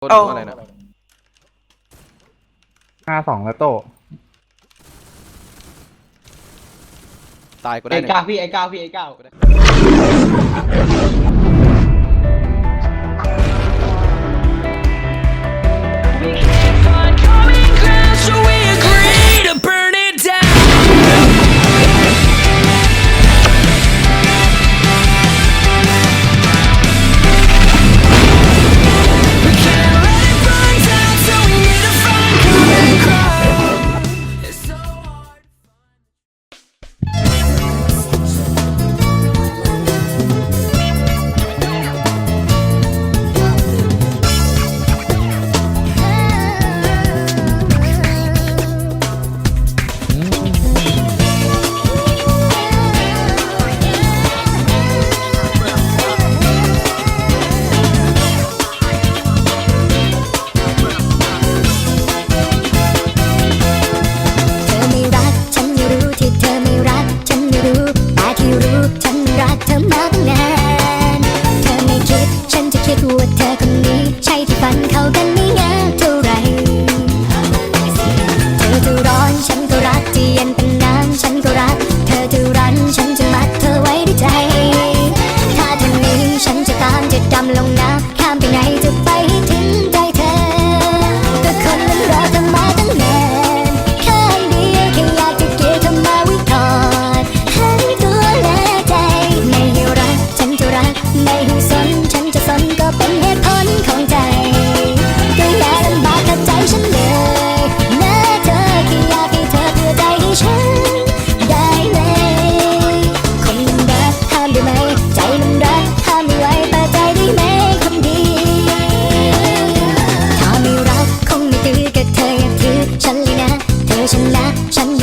โตอว่ะไรนะห้าสองแล้วโตตายก็ได้ไอ้เก้าพี่ไอ้เก้าพี่ไอ้เก้า ฉันจะคิดว่าเธอคน 成了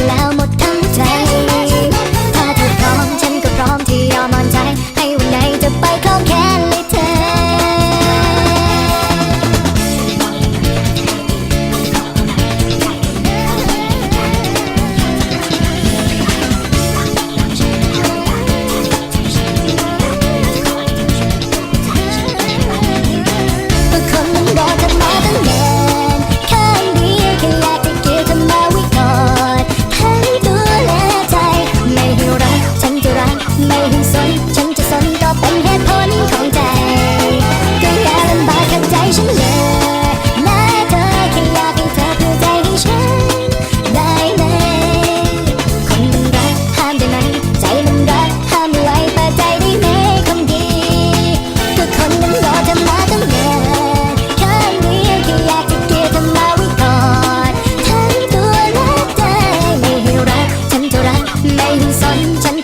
万。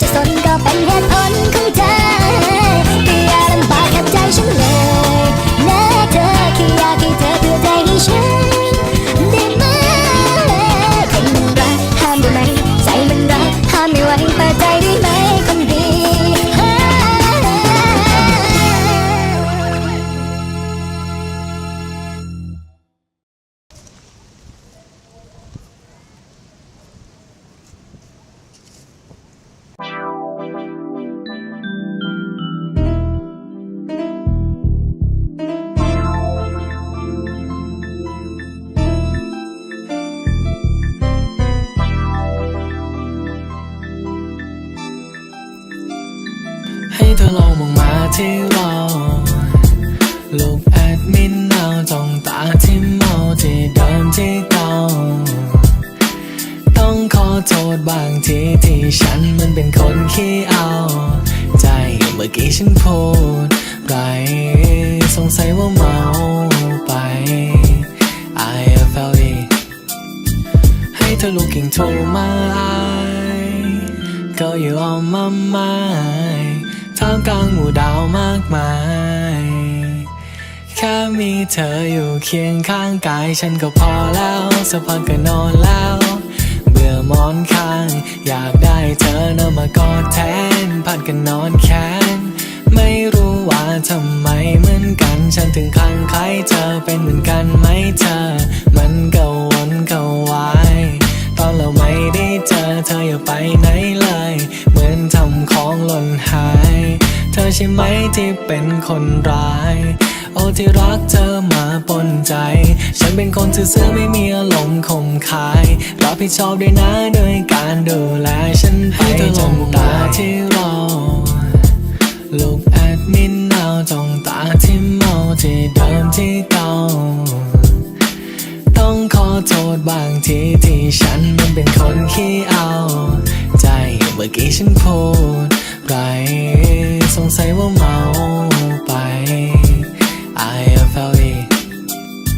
ลองมองมาที่เราลูกแอดมินเอาจ้องตาที่เมาที่เดิมที่เก่าต้องขอโทษบางทีที่ฉันมันเป็นคนขี้เอา ใจเมื่อกี้ฉันพูดไรสงสัยว่าเมาไป I feel it ให้เธอ looking to my eye girl you on my mind างกลางหมู่ดาวมากมาย แค่มีเธออยู่เคียงข้างกายฉันก็พอแล้วสักพักก็นอนแล้ว เบื่อมอนข้าง อยากได้เธอนะมากอดแทนพัดกันนอนแค้นไม่รู้ว่าทำไมเหมือนกัน ฉันถึงคลั่งไคล้เธอเป็นเหมือนกันไหมเธอ มันก็วนก็วายตอนเราไม่ได้เจอเธออย่าไปไหนเลย เหมือนทำของหล่นหาย ธอใช่ไหมที่เป็นคนร้าย โอ้ที่รักเธอมาปนใจ ฉันเป็นคนซื่อซื่อไม่มีอารมณ์คมคายรับผิดชอบด้วยนะโดยการดูแลฉันไปจนตาที่รอลูกแอดมินเอาจงตาที่เมาที่เดิมที่เก่าต้องขอโทษบางทีที่ฉันมันเป็นคนขี้เอา ใจเมื่อกี้ฉันพูดไร งสัยว่าเมา